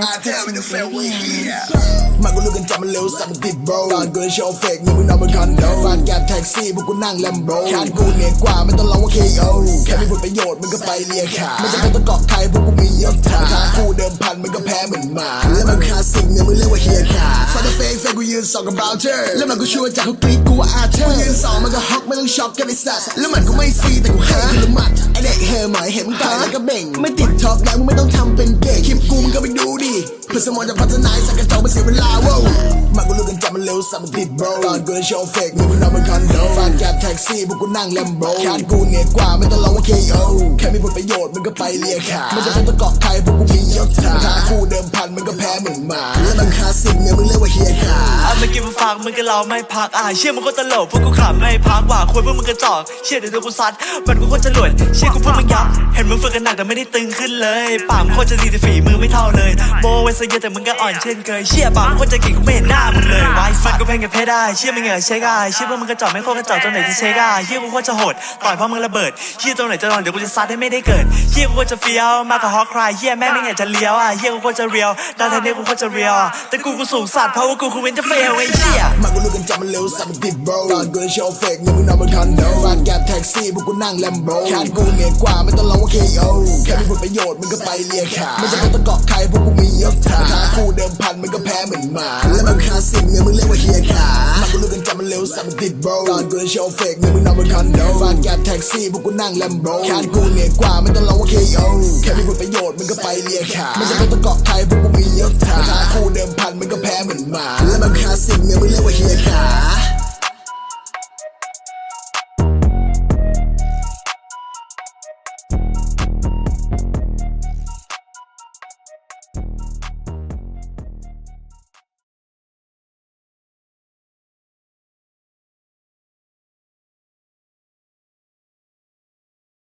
down with the family here มันก็รู้กันจำมันเร็วสัตว์มันติดโบรตอนกูได้โชว์เฟกเนี่ยมึงนอนบนคอนโดฟานแกบแท็กซี่พวกกูนั่งแลมโบแขนกูเหนือกว่าไม่ต้องร้องว่า KO แค่มีผลประโยชน์มึงก็ไปเลียขาไม่จำเป็นต้องเกาะใครพวกกูมียศ กูยืนสองกับบราวเจอร์แล้วมันก็ช่วยจากเขากรีดกูว่าอาเธอร์กูยืนสองมันก็ฮอกไม่ต้องช็อกกันไอ้สัตว์แล้วมันก็ไม่ฟรีแต่กูให้คือละหมัดไอเด็กเฮอหมายเห็นมึงตายแล้วก็เบ่ง ไม่ติดท็อปแล้วมึงไม่ต้องทำเป็นเก่งคลิปกูมึงก็ไปดูดิเพื่อสมองจะพัฒนาสักกระจอกไม่เสียเวลาเว้ามันก็รู้กันจำมันเร็วสัตว์มันติดโบรตอนกูได้โชว์เฟกมึงนอนบนคอนโดฟานแกบแท็กซี่พวกกูนั่งแลมโบแขนกูเหนือกว่าไม่ต้องร้องว่า KO แค่มีผลประโยชน์มึงก็ไปเลียขาไม่จำเป็นต้องเกาะใครพวกกูมียศถาทาคู่เดิมพันมึงก็แพ้เหมือนหมา แล้วมันคลาสสิกเนี่ยมึงเรียกว่าเฮียขาอะไม่กินมาฟังมึงก็เราไม่พักอะเชื่อมึงก็ตลกพวกกูขำไม่พักว่าควรพวกมึงกระจอกเชื่อเดี๋ยวกูซัดมันกูโคตรจะหลวดเชื่อกูพูดมึงยับเห็นมึงฝึกกันหนักแต่ไม่ได้ตึงขึ้นเลยปากมึงโคตรจะดีแต่ฝีมือไม่เท่าเลยโมเวสเยอะแต่มึงก็อ่อนเช่นเคยเชื่อปากมึงโคตรจะเก่งกูไม่เห็นหน้ามึงเลยไว้ฟันกูแพงกับเพชรได้เชื่อมึงเหงื่อเช็คอะเชื่อพวกมึงกระจอกไม่โคตรกระจอกตรงไหนจะเช็คอะเชื่อกูโคตรจะโหดต่อยเพราะมึงระเบิดเชื่อตรงไหนจะนอนเดี๋ยวกูจะซัดให้ไม่ได้เกิดเชื่อกูโคตรจะเฟี้ยวมากกว่าฮอกคลายเชื่อแม่ไม่อยากจะเลี้ยวอะเชื่อกูโคตรจะเรียวดาวไทยเนี่ยกูโคตรจะเรียวแต่กูกูสูงสัตว์เพราะว่ากูคือเวนจะเฟลไอ้เชี่ยมันกูรู้กันจำมันเร็วสัตว์มันติบโบรตอนกูได้โชว์เฟกเงินมึงนอนบนคอนโดฟาดแกบแท็กซี่พวกกูนั่งแลมโบแค่กูเหนือกว่าไม่ต้องร้องว่า KO แค่มีผลประโยชน์มึงก็ไปเลียขาไม่จำเป็นต้องเกาะใครพวกกูมียศฐาทางคู่เดิมพันมึงก็แพ้เหมือนหมา แล้วมันคาสสิกเนี่ยมึงเรียกว่าเฮียขามัน รศัพท์นติดโบก่อนกูจะโชว์เฟกเงินมึนอนบนคอนโดฟาดแกแท็กซี่พวกกูนั่งแลมโบแค่กูเหนื่อยกว่าไม่ต้องรอว่า KO แค่มีผลประโยชน์มันก็ไปเลียขาไม่จำเป็นต้องเกาะไทยพวกกูมียศถาถ้ากูเดิมพันมันก็แพ้เหมือนหมา และบางคาสิ่งเนี่ยมึงเรียกว่าเฮียขา